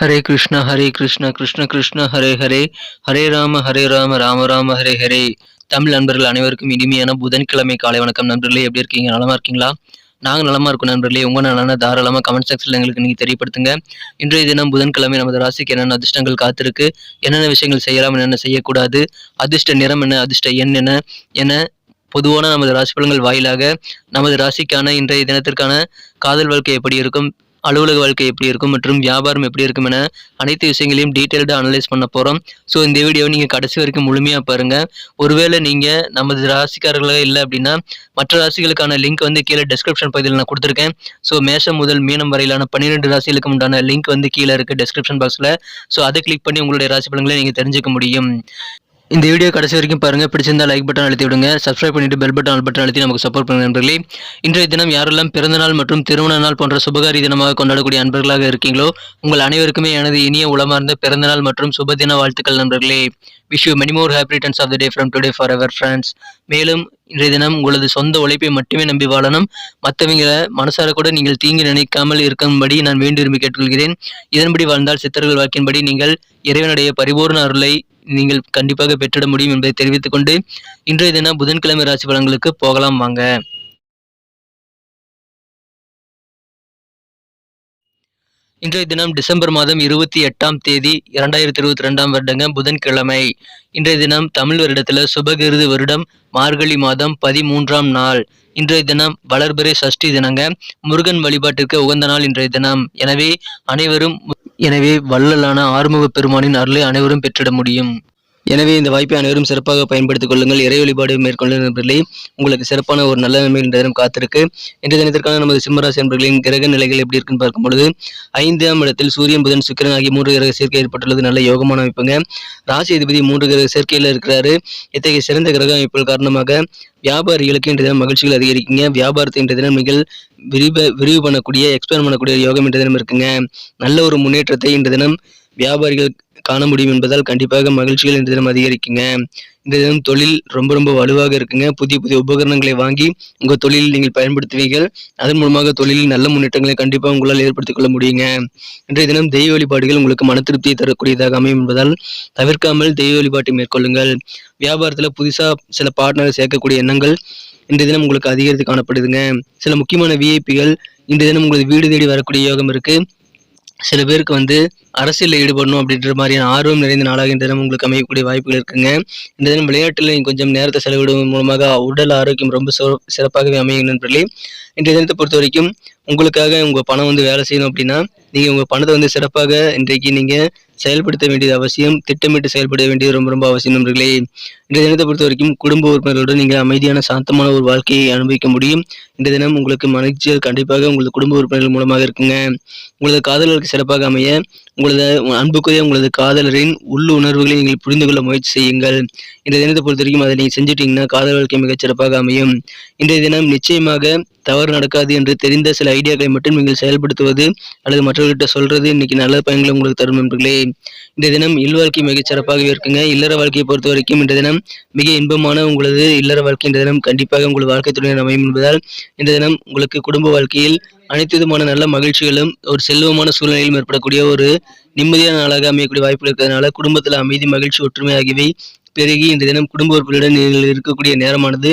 ஹரே கிருஷ்ணா ஹரே கிருஷ்ணா கிருஷ்ண கிருஷ்ண ஹரே ஹரே. ஹரே ராம ஹரே ராம ராம ராம ஹரே ஹரே. தமிழ் நண்பர்கள் அனைவருக்கும் இனிமையான புதன்கிழமை காலை வணக்கம். நண்பர்களே எப்படி இருக்கீங்க? நலமா இருக்கீங்களா? நாங்கள் நலமா இருக்கோம் நண்பர்களே. உங்க நலன தாராளமாக கமெண்ட் செக்ஷனில் எங்களுக்கு நீங்கள் தெரியப்படுத்துங்க. இன்றைய தினம் புதன்கிழமை நமது ராசிக்கு என்னென்ன அதிர்ஷ்டங்கள் காத்திருக்கு? என்னென்ன விஷயங்கள் செய்யலாம் என்னென்ன செய்யக்கூடாது? அதிர்ஷ்ட நிறம் என்ன அதிர்ஷ்ட எண் என்ன என பொதுவான நமது ராசி பலன்கள் வாயிலாக நமது ராசிக்கான இன்றைய தினத்திற்கான காதல் வாழ்க்கை எப்படி இருக்கும்? அலுவலக வாழ்க்கை எப்படி இருக்கும் மற்றும் வியாபாரம் எப்படி இருக்கும் என அனைத்து விஷயங்களையும் டீட்டெயில்டாக அனலைஸ் பண்ண போகிறோம் ஸோ இந்த வீடியோவை நீங்கள் கடைசி வரைக்கும் முழுமையாக பாருங்கள் ஒருவேளை நீங்கள் நமது ராசிக்காரர்களாக இல்லை அப்படின்னா மற்ற ராசிகளுக்கான லிங்க் வந்து கீழே டெஸ்கிரிப்ஷன் பகுதியில் நான் கொடுத்துருக்கேன். ஸோ மேஷம் முதல் மீனம் வரையிலான பன்னிரெண்டு ராசிகளுக்கு உண்டான லிங்க் வந்து கீழே இருக்குது டெஸ்கிரிப்ஷன் பாக்ஸில் ஸோ அதை கிளிக் பண்ணி உங்களுடைய ராசி பலன்களை நீங்கள் தெரிஞ்சுக்க முடியும். இந்த வீடியோ கடைசி வரைக்கும் பாருங்க. பிடிச்சிருந்தா லைக் பட்டன் அழுத்தி விடுங்க. சப்ஸ்கிரைப் பண்ணிட்டு பெல் பட்டன் ஆல் பட்டன் அழுத்தி நமக்கு சப்போர்ட் பண்ணுங்க நண்பர்களே. இன்றைய தினம் யாரெல்லாம் பிறந்த நாள் மற்றும் திருமண நாள் போன்ற சுபகாரி தினமாக கொண்டாடக்கூடிய அன்பர்களாக இருக்கீங்களோ உங்கள் அனைவருக்குமே எனது இனிய உளமார்ந்த பிறந்த நாள் மற்றும் சுப தின வாழ்த்துக்கள் நண்பர்களே. Wish you many more happy returns of the day from today forever friends மேலும் இன்றைய தினம் உங்களது சொந்த உழைப்பை மட்டுமே நம்பி வாழணும். மற்றவங்களை மனசார கூட நீங்கள் தீங்கு நினைக்காமல் இருக்கும்படி நான் வேண்டி விரும்பி கேட்டுக்கொள்கிறேன். இதன்படி வாழ்ந்தால் சித்தர்கள் வாக்கின்படி நீங்கள் இறைவனுடைய பரிபூர்ண அருளை நீங்கள் கண்டிப்பாக பெற்றிட முடியும் என்பதை தெரிவித்துக்கொண்டு இன்றைய தினம் புதன்கிழமை ராசி பலன்களுக்கு போகலாம் வாங்க. இன்றைய தினம் டிசம்பர் மாதம் இருபத்தி எட்டாம் தேதி இரண்டாயிரத்தி இருபத்தி ரெண்டாம் வருடங்க புதன்கிழமை. இன்றைய தினம் தமிழ் வருடத்தில் சுபகிருது வருடம் மார்கழி மாதம் பதிமூன்றாம் நாள். இன்றைய தினம் வளர்பிறை சஷ்டி தினங்க முருகன் வழிபாட்டிற்கு உகந்த நாள் இன்றைய தினம். எனவே அனைவரும் எனவே வள்ளலான ஆறுமுக பெருமானின் அருளை அனைவரும் பெற்றிட முடியும். எனவே இந்த வாய்ப்பை அனைவரும் சிறப்பாக பயன்படுத்திக் கொள்ளுங்கள். இறை வழிபாடு மேற்கொள்ள நண்பர்களே உங்களுக்கு சிறப்பான ஒரு நல்ல நன்மை இன்றைய தினம் காத்திருக்கு. இன்றைய தினத்திற்கான நமது சிம்மராசி நண்பர்களின் கிரக நிலைகள் எப்படி இருக்குன்னு பார்க்கும் பொழுது ஐந்தாம் இடத்தில் சூரியன் புதன் சுக்கிரன் ஆகிய மூன்று கிரக சேர்க்கை ஏற்பட்டுள்ளது. நல்ல யோகமான அமைப்புங்க. ராசி அதிபதி மூன்று கிரக சேர்க்கையில் இருக்கிறாரு. இத்தகைய சிறந்த கிரக அமைப்புகள் காரணமாக வியாபாரிகளுக்கு இன்றைய தினம் மகிழ்ச்சிகள் அதிகரிக்குங்க. வியாபாரத்தை இன்றைய தினம் மிக விரிவ விரிவு பண்ணக்கூடிய எக்ஸ்பேண்ட் பண்ணக்கூடிய யோகம் இன்றைய தினம் இருக்குங்க. நல்ல ஒரு முன்னேற்றத்தை இன்றைய தினம் வியாபாரிகள் காண முடியும் என்பதால் கண்டிப்பாக மகிழ்ச்சிகள் இந்த தினம் அதிகரிக்குங்க. இந்த தினம் தொழில் ரொம்ப ரொம்ப வலுவாக இருக்குங்க. புதிய புதிய உபகரணங்களை வாங்கி உங்கள் தொழிலில் நீங்கள் பயன்படுத்துவீர்கள். அதன் மூலமாக தொழிலில் நல்ல முன்னேற்றங்களை கண்டிப்பாக உங்களால் ஏற்படுத்திக் கொள்ள முடியுங்க. இன்றைய தினம் தெய்வ வழிபாடுகள் உங்களுக்கு மன திருப்தியை தரக்கூடியதாக அமையும் என்பதால் தவிர்க்காமல் தெய்வ வழிபாட்டை மேற்கொள்ளுங்கள். வியாபாரத்தில் புதுசாக சில பார்ட்னரை சேர்க்கக்கூடிய எண்ணங்கள் இன்றைய தினம் உங்களுக்கு அதிகரித்து காணப்படுதுங்க. சில முக்கியமான விஐபிகள் இன்றைய தினம் உங்களுக்கு வீடு தேடி வரக்கூடிய யோகம் இருக்குது சில பேருக்கு வந்து அரசியலில் ஈடுபடணும் அப்படின்ற மாதிரியான ஆர்வம் நிறைந்த நாளாக இந்த தினம் உங்களுக்கு அமையக்கூடிய வாய்ப்புகள் இருக்குங்க. இந்த தினம் விளையாட்டில் நீங்கள் கொஞ்சம் நேரத்தை செலவிடுவதன் மூலமாக உடல் ஆரோக்கியம் ரொம்ப சிறப்பாகவே அமையும் நண்பர்களே. இன்றைய தினத்தை பொறுத்த வரைக்கும் உங்களுக்காக உங்கள் பணம் வந்து வேலை செய்யணும் அப்படின்னா நீங்கள் உங்கள் பணத்தை வந்து சிறப்பாக இன்றைக்கு நீங்கள் செயல்படுத்த வேண்டியது அவசியம் திட்டமிட்டு செயல்பட வேண்டியது ரொம்ப ரொம்ப அவசியம் நண்பர்களே. இன்றைய தினத்தை பொறுத்த வரைக்கும் குடும்ப உறுப்பினர்களுடன் நீங்கள் அமைதியான சாந்தமான ஒரு வாழ்க்கையை அனுபவிக்க முடியும். இந்த தினம் உங்களுக்கு மகிழ்ச்சிகள் கண்டிப்பாக உங்களது குடும்ப உறுப்பினர்கள் மூலமாக இருக்குங்க. உங்களது காதலர்களுக்கு சிறப்பாக அமைய உங்களது அன்புக்குரிய உங்களது காதலரின் உள்ளு உணர்வுகளை நீங்கள் புரிந்து கொள்ள முயற்சி செய்யுங்கள். இந்த தினத்தை பொறுத்த வரைக்கும் அதை நீங்கள் செஞ்சுட்டீங்கன்னா காதல் வாழ்க்கை மிகச் சிறப்பாக அமையும். இன்றைய தினம் நிச்சயமாக தவறு நடக்காது என்று தெரிந்த சில ஐடியாக்களை மட்டும் நீங்கள் செயல்படுத்துவது அல்லது மற்றவர்கிட்ட சொல்றது இன்னைக்கு நல்ல பயன்களை உங்களுக்கு தரும் நண்பர்களே. இந்த தினம் இல்வாழ்க்கை மிகச் சிறப்பாகவே இருக்குங்க. இல்லற வாழ்க்கையை பொறுத்த வரைக்கும் இந்த தினம் மிக இன்பமான உங்களது இல்லற வாழ்க்கை. இந்த தினம் கண்டிப்பாக உங்கள் வாழ்க்கை துணையின் அமையும் என்பதால் இந்த தினம் உங்களுக்கு குடும்ப வாழ்க்கையில் அனைத்து விதமான நல்ல மகிழ்ச்சிகளும் ஒரு செல்வமான சூழ்நிலையிலும் ஏற்படக்கூடிய ஒரு நிம்மதியான நாளாக அமையக்கூடிய வாய்ப்புகள் இருக்கிறதுனால குடும்பத்தில் அமைதி மகிழ்ச்சி ஒற்றுமை ஆகியவை பெருகி இந்த தினம் குடும்ப உறுப்பினருடன் நீங்கள் இருக்கக்கூடிய நேரமானது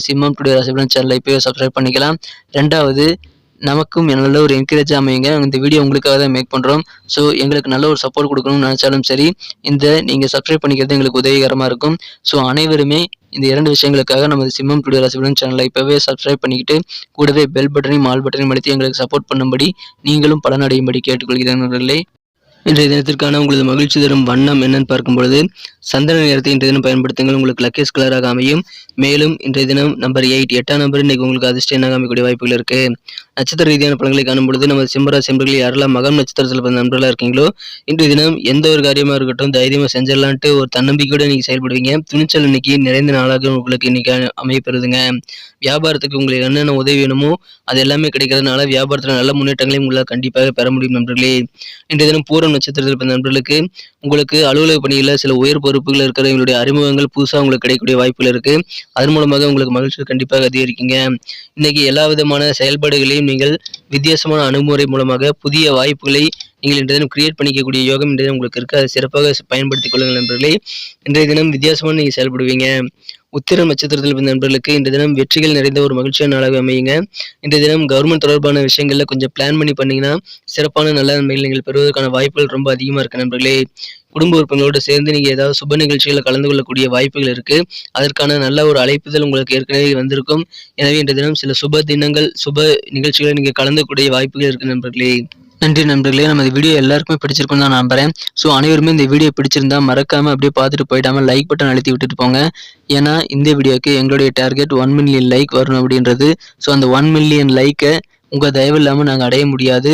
சிம்மம் டுடே ராசிபலன் சேனலை இப்போயே சப்ஸ்கிரைப் பண்ணிக்கலாம். ரெண்டாவது நமக்கும் நல்ல ஒரு என்கரேஜ் அமையுங்க. இந்த வீடியோ உங்களுக்காக தான் மேக் பண்ணுறோம் ஸோ எங்களுக்கு நல்ல ஒரு சப்போர்ட் கொடுக்கணும்னு நினச்சாலும் சரி இந்த நீங்கள் சப்ஸ்கிரைப் பண்ணிக்கிறது எங்களுக்கு உதவிகரமாக இருக்கும். ஸோ அனைவருமே இந்த இரண்டு விஷயங்களுக்காக நமது சிம்மம் டுடே ராசிபலன் சேனலை இப்போவே சப்ஸ்கிரைப் பண்ணிக்கிட்டு கூடவே பெல் பட்டனையும் ஆல் பட்டனையும் அழுத்தி எங்களுக்கு சப்போர்ட் பண்ணும்படி நீங்களும் பலனடையும்படி கேட்டுக்கொள்கிறேன் நண்பர்களே. இன்றைய தினத்திற்கான உங்களது மகிழ்ச்சி தரும் வண்ணம் என்னன்னு பார்க்கும் சந்திரன் சந்தன இன்றைய தினம் பயன்படுத்துங்கள் உங்களுக்கு லக்கேஸ் கலராக அமையும். மேலும் இன்றைய தினம் நம்பர் எயிட் எட்டாம் நம்பர் இன்னைக்கு உங்களுக்கு அதிர்ஷ்ட எண்ணாக அமைக்கக்கூடிய வாய்ப்புகள் இருக்கு. நட்சத்திர ரீதியான பலன்களை காணும் பொழுது நம்ம சிம்மராசி என்பர்கள் யாரெல்லாம் மகம் நட்சத்திரத்தில் பிறந்த நண்பர்களாக இருக்கீங்களோ இன்றைய தினம் எந்த ஒரு காரியமாக இருக்கட்டும் தைரியமாக செஞ்சிடலான்ட்டு ஒரு தன்னம்பிக்கையோட நீங்கள் செயல்படுவீங்க. துணிச்சல் இன்னைக்கு நிறைந்த நாளாக உங்களுக்கு இன்னைக்கு அமையப்பெறுதுங்க. வியாபாரத்துக்கு உங்களுக்கு என்னென்ன உதவி வேணுமோ அது எல்லாமே கிடைக்கிறதுனால வியாபாரத்தில் நல்ல முன்னேற்றங்களையும் உங்களால் கண்டிப்பாக பெற முடியும் நண்பர்களே. இன்றைய தினம் பூரம் நட்சத்திரத்தில் பிறந்த நண்பர்களுக்கு உங்களுக்கு அலுவலக பணியில் சில உயர் பொறுப்புகள் இருக்கிறவங்களுடைய அறிமுகங்கள் புதுசாக உங்களுக்கு கிடைக்கக்கூடிய வாய்ப்புகள் இருக்கு. அதன் மூலமாக உங்களுக்கு மகிழ்ச்சி கண்டிப்பாக அதிகரிக்குங்க. இன்னைக்கு எல்லா விதமான செயல்பாடுகளையும் நீங்கள் வித்தியாசமான அணுகுமுறை மூலமாக புதிய வாய்ப்புகளை நீங்கள் இன்றைய தினம் கிரியேட் பண்ணிக்கக்கூடிய யோகம் இன்றைய தினம் உங்களுக்கு இருக்கு. அதை சிறப்பாக பயன்படுத்திக் கொள்ளுங்கள் நண்பர்களே. இன்றைய தினம் வித்தியாசமாக நீங்கள் செயல்படுவீங்க. உத்திரம் நட்சத்திரத்தில் பிறந்த நண்பர்களுக்கு இந்த தினம் வெற்றிகள் நிறைந்த ஒரு மகிழ்ச்சியான நாளாக அமையுங்க. இந்த தினம் கவர்மெண்ட் தொடர்பான விஷயங்களில் கொஞ்சம் பிளான் பண்ணி பண்ணீங்கன்னா சிறப்பான நல்ல நன்மைகள் நீங்கள் பெறுவதற்கான வாய்ப்புகள் ரொம்ப அதிகமாக இருக்கு நண்பர்களே. குடும்ப உறுப்பினர்களோடு சேர்ந்து நீங்கள் ஏதாவது சுப நிகழ்ச்சிகளில் கலந்து கொள்ளக்கூடிய வாய்ப்புகள் இருக்குது அதற்கான நல்ல ஒரு அழைப்புதல் உங்களுக்கு ஏற்கனவே வந்திருக்கும். எனவே இன்றைய தினம் சில சுப தினங்கள் சுப நிகழ்ச்சிகளை நீங்கள் கலந்துக்கூடிய வாய்ப்புகள் இருக்குது நண்பர்களே. நன்றி நண்பர்களே. நம்ம இந்த வீடியோ எல்லாருக்குமே பிடிச்சிருக்கும் தான் நம்புறேன். ஸோ அனைவருமே இந்த வீடியோ பிடிச்சிருந்தா மறக்காம அப்படியே பார்த்துட்டு போயிடாம லைக் பட்டன் அழுத்தி விட்டுட்டு போங்க. ஏன்னா இந்த வீடியோக்கு எங்களுடைய டார்கெட் ஒன் மில்லியன் லைக் வரணும் அப்படின்றது. ஸோ அந்த ஒன் மில்லியன் லைக்கை உங்கள் தயவு இல்லாமல் நாங்கள் அடைய முடியாது.